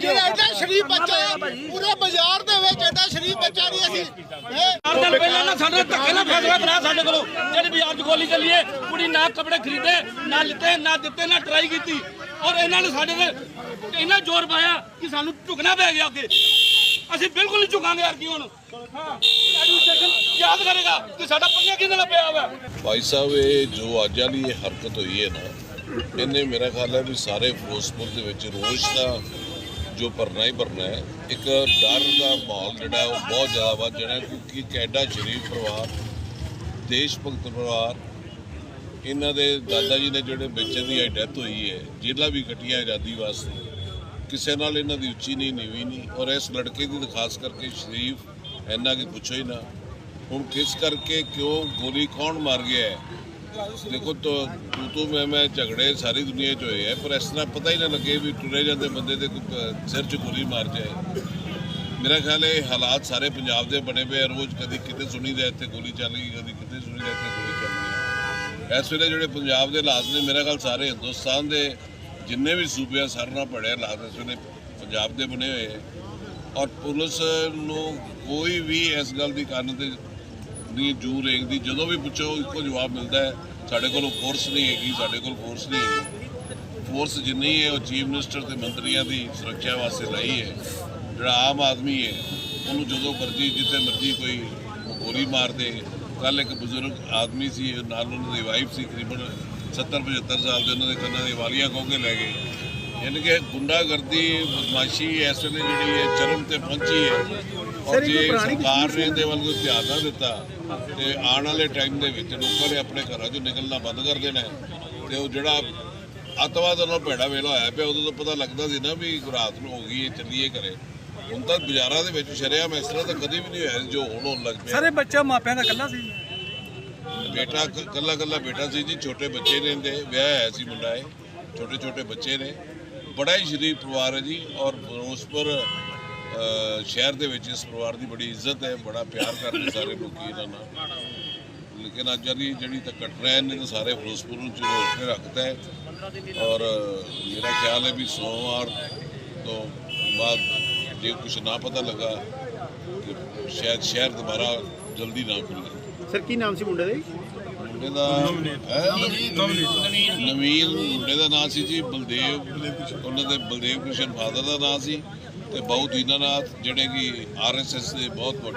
ਜਿਹੜਾ ਐਡਾ ਸ਼ਰੀਫ ਬੱਚਾ। ਪੂਰੇ ਬਾਜ਼ਾਰ ਦੇ ਵਿੱਚ ਐਡਾ ਸ਼ਰੀਫ ਬੱਚਾ ਨਹੀਂ ਅਸੀਂ ਹੈਂ? ਚਾਰ ਦਿਨ ਪਹਿਲਾਂ ਨਾ ਸਾਡੇ ਧੱਕੇ ਨਾਲ ਫੈਸਲਾ ਕਰਾਇਆ ਸਾਡੇ ਕੋਲੋਂ। ਜਿਹੜੀ ਬਾਜ਼ਾਰ 'ਚ ਗੋਲੀ ਚੱਲੀਏ ਕੁੜੀ ਨਾ ਕੱਪੜੇ ਖਰੀਦੇ ਨਾ ਲਿੱਤੇ ਨਾ ਦਿੱਤੇ ਨਾ ਟਰਾਈ ਕੀਤੀ। ਔਰ ਇਹਨਾਂ ਨੇ ਸਾਡੇ ਤੇ ਇੰਨਾ ਜ਼ੋਰ ਪਾਇਆ ਕਿ ਸਾਨੂੰ ਝੁਕਣਾ ਪੈ ਗਿਆ ਅੱਗੇ। ਅਸੀਂ ਬਿਲਕੁਲ ਨਹੀਂ ਝੁਕਾਂਗੇ ਯਾਰ ਕੀ ਹੁਣ। ਹਾਂ। ਐਡਮਿਨਿਸਟ੍ਰੇਸ਼ਨ ਯਾਦ ਕਰੇਗਾ ਕਿ ਸਾਡਾ ਪੰਗਾ ਕਿਹਦੇ ਨਾਲ ਪਿਆ ਹੋਇਆ ਭਾਈ ਸਾਹਿਬ ਇਹ ਜੋ ਅੱਜ ਵਾਲੀ ਇਹ ਹਰਕਤ ਹੋਈ ਹੈ ਨਾ ਇਹਨੇ ਮੇਰਾ ਖਿਆਲ ਹੈ ਵੀ ਸਾਰੇ ਫਿਰੋਜ਼ਪੁਰ ਦੇ ਵਿੱਚ ਰੋਸ਼ ਦਾ ਜੋ ਭਰਨਾ ਹੀ ਭਰਨਾ ਹੈ, ਇੱਕ ਡਰ ਦਾ ਮਾਹੌਲ ਜਿਹੜਾ ਉਹ ਬਹੁਤ ਜ਼ਿਆਦਾ ਵੱਧ ਜਾਣਾ ਕਿਉਂਕਿ ਇੱਕ ਸ਼ਰੀਫ ਪਰਿਵਾਰ, ਦੇਸ਼ ਭਗਤ ਪਰਿਵਾਰ, ਇਹਨਾਂ ਦੇ ਦਾਦਾ ਜੀ ਨੇ ਜਿਹੜੇ ਬੱਚੇ ਦੀ ਡੈਥ ਹੋਈ ਹੈ, ਜੇਲ੍ਹਾਂ ਵੀ ਕੱਟੀਆਂ ਆਜ਼ਾਦੀ ਵਾਸਤੇ, ਕਿਸੇ ਨਾਲ ਇਹਨਾਂ ਦੀ ਉੱਚੀ ਨਹੀਂ, ਨੀਵੀਂ ਨਹੀਂ, ਔਰ ਇਸ ਲੜਕੇ ਦੀ ਖਾਸ ਕਰਕੇ ਸ਼ਰੀਫ, ਇੰਨਾ ਕਿ ਪੁੱਛੋ ਹੀ ਨਾ, ਹੁਣ ਕਿਸ ਕਰਕੇ ਕਿਉਂ ਗੋਲੀ ਕੌਣ ਮਾਰ ਗਿਆ ਹੈ? ਦੇਖੋ, ਤੋ ਤੂੰ ਤੂੰ, ਮੈਂ ਮੈਂ ਝਗੜੇ ਸਾਰੀ ਦੁਨੀਆ 'ਚ ਹੋਏ ਆ, ਪਰ ਇਸ ਤਰ੍ਹਾਂ ਪਤਾ ਹੀ ਨਾ ਲੱਗੇ ਵੀ ਟੁਰੇ ਜਾਂਦੇ ਬੰਦੇ ਦੇ ਸਿਰ 'ਚ ਗੋਲੀ ਮਾਰ ਜਾਏ। ਮੇਰਾ ਖਿਆਲ ਹੈ ਇਹ ਹਾਲਾਤ ਸਾਰੇ ਪੰਜਾਬ ਦੇ ਬਣੇ ਪਏ ਆ, ਰੋਜ਼ ਕਦੀ ਕਿਤੇ ਸੁਣੀ ਸੁਣੀਦਾ ਇੱਥੇ ਗੋਲੀ ਚੱਲ ਗਈ, ਕਦੀ ਕਿਤੇ ਸੁਣੀ ਸੁਣੀਦਾ ਇੱਥੇ ਗੋਲੀ ਚੱਲ ਗਈ। ਇਸ ਵੇਲੇ ਜਿਹੜੇ ਪੰਜਾਬ ਦੇ ਹਾਲਾਤ ਨੇ, ਮੇਰਾ ਖਿਆਲ ਸਾਰੇ ਹਿੰਦੁਸਤਾਨ ਦੇ ਜਿੰਨੇ ਵੀ ਸੂਬਿਆਂ ਸਾਰਿਆਂ ਨਾਲ ਪੜਿਆ ਹਾਲਾਤ ਇਸ ਵੇਲੇ ਪੰਜਾਬ ਦੇ ਬਣੇ ਹੋਏ ਆ। ਔਰ ਪੁਲਿਸ ਨੂੰ ਕੋਈ ਵੀ ਇਸ ਗੱਲ ਦੀ ਕੰਨ ਤੇ ਨਹੀਂ ਜੂ ਰੇਂਗਦੀ ਜਦੋਂ ਵੀ ਪੁੱਛੋ, ਇੱਕੋ ਜਵਾਬ ਮਿਲਦਾ ਹੈ, ਸਾਡੇ ਕੋਲ ਫੋਰਸ ਨਹੀਂ ਹੈਗੀ, ਸਾਡੇ ਕੋਲ ਫੋਰਸ ਨਹੀਂ ਹੈਗੀ। ਫੋਰਸ ਜਿੰਨੀ ਹੈ, ਉਹ ਚੀਫ ਮਿਨਿਸਟਰ ਤੇ ਮੰਤਰੀਆਂ ਦੀ ਸੁਰੱਖਿਆ ਵਾਸਤੇ ਲਾਈ ਹੈ। ਜਿਹੜਾ ਆਮ ਆਦਮੀ ਹੈ, ਉਹਨੂੰ ਜਦੋਂ ਮਰਜ਼ੀ, ਜਿੱਥੇ ਮਰਜ਼ੀ ਕੋਈ ਗੋਲੀ ਮਾਰ ਦੇ। ਕੱਲ ਇੱਕ ਬਜ਼ੁਰਗ ਆਦਮੀ ਸੀ ਨਾਲ ਉਹਨਾਂ ਦੀ ਵਾਈਫ ਸੀ, ਤਕਰੀਬਨ 70 75 ਸਾਲ ਦੇ, ਉਹਨਾਂ ਦੇ ਕੰਨਾਂ ਦੀ ਵਾਲੀਆਂ ਖੋਹ ਕੇ ਲੈ ਗਏ। ਯਾਨੀ ਕਿ ਗੁੰਡਾਗਰਦੀ ਬਦਮਾਸ਼ੀ ਇਸ ਵੇਲੇ ਜਿਹੜੀ ਹੈ ਚਰਮ ਤੇ ਪਹੁੰਚੀ ਹੈ। ਔਰ ਜੇ ਸਰਕਾਰ ਨੇ ਇਹਦੇ ਵੱਲ ਕੋਈ ਧਿਆਨ ਨਾ ਦਿੱਤਾ ਤੇ ਆਉਣ ਵਾਲੇ ਟਾਈਮ ਦੇ ਵਿੱਚ ਲੋਕਾਂ ਨੇ ਆਪਣੇ ਘਰਾਂ 'ਚੋਂ ਨਿਕਲਣਾ ਬੰਦ ਕਰ ਦੇਣਾ। ਤੇ ਉਹ ਜਿਹੜਾ ਅੱਤਵਾਦ ਨਾਲ ਭੈੜਾ ਵੇਲਾ ਹੋਇਆ ਪਿਆ ਉਦੋਂ ਤਾਂ ਪਤਾ ਲੱਗਦਾ ਸੀ ਨਾ ਵੀ ਰਾਤ ਨੂੰ ਹੋ ਗਈ ਚੱਲੀਏ ਘਰੇ। ਹੁਣ ਤਾਂ ਬਾਜ਼ਾਰਾਂ ਦੇ ਵਿੱਚ ਸ਼ਰੇਆਮ ਇਸ ਤਰ੍ਹਾਂ ਤਾਂ ਕਦੇ ਵੀ ਨਹੀਂ ਹੋਇਆ ਜੋ ਹੁਣ ਹੋਣ ਲੱਗ ਪਿਆ। ਸਾਰੇ ਬੱਚਾ ਮਾਪਿਆਂ ਦਾ ਇਕੱਲਾ ਸੀ? ਬੇਟਾ ਕੱਲਾ ਕੱਲਾ ਬੇਟਾ ਸੀ ਜੀ ਛੋਟੇ ਬੱਚੇ ਨੇ ਇਹਦੇ ਵਿਆਹ ਹੋਇਆ ਸੀ ਮੁੰਡਾ ਇਹ ਛੋਟੇ ਛੋਟੇ ਬੱਚੇ ਨੇ। ਬੜਾ ਹੀ ਸ਼ਰੀਫ ਪਰਿਵਾਰ ਹੈ ਜੀ ਔਰ ਫਿਰੋਜ਼ਪੁਰ ਸ਼ਹਿਰ ਦੇ ਵਿੱਚ ਇਸ ਪਰਿਵਾਰ ਦੀ ਬੜੀ ਇੱਜ਼ਤ ਹੈ, ਬੜਾ ਪਿਆਰ ਕਰਦੇ ਸਾਰੇ ਲੋਕੀ ਇਹਨਾਂ ਨਾਲ। ਲੇਕਿਨ ਅੱਜ ਵਾਲੀ ਜਿਹੜੀ ਤਾਂ ਘਟਨਾ ਹੈ, ਇਹਨੇ ਤਾਂ ਸਾਰੇ ਫਿਰੋਜ਼ਪੁਰ ਨੂੰ ਝਿੜੋਲ ਕੇ ਰੱਖਤਾ ਹੈ। ਔਰ, ਮੇਰਾ ਖਿਆਲ ਹੈ ਵੀ ਸੋਮਵਾਰ ਤੋਂ ਬਾਅਦ ਜੇ ਕੁਝ ਨਾ ਪਤਾ ਲੱਗਾ ਕਿ ਸ਼ਾਇਦ ਸ਼ਹਿਰ ਦੁਬਾਰਾ ਜਲਦੀ ਨਾ ਖੁੱਲੇ ਸਰ, ਕੀ ਨਾਮ ਸੀ ਮੁੰਡੇ ਦਾ ਜੀ? ਮੁੰਡੇ ਦਾ ਨਵੀਨ ਮੁੰਡੇ ਦਾ ਨਾਂ ਸੀ ਜੀ ਬਲਦੇਵ। ਉਹਨਾਂ ਦੇ ਬਲਦੇਵ ਕ੍ਰਿਸ਼ਨ ਫਾਦਰ ਦਾ ਨਾਂ ਸੀ ਤੇ ਬਹੁ ਦੀਨਾਨਾਥ, ਜਿਹੜੇ ਕਿ ਆਰਐਸਐਸ ਦੇ ਬਹੁਤ ਵੱਡੇ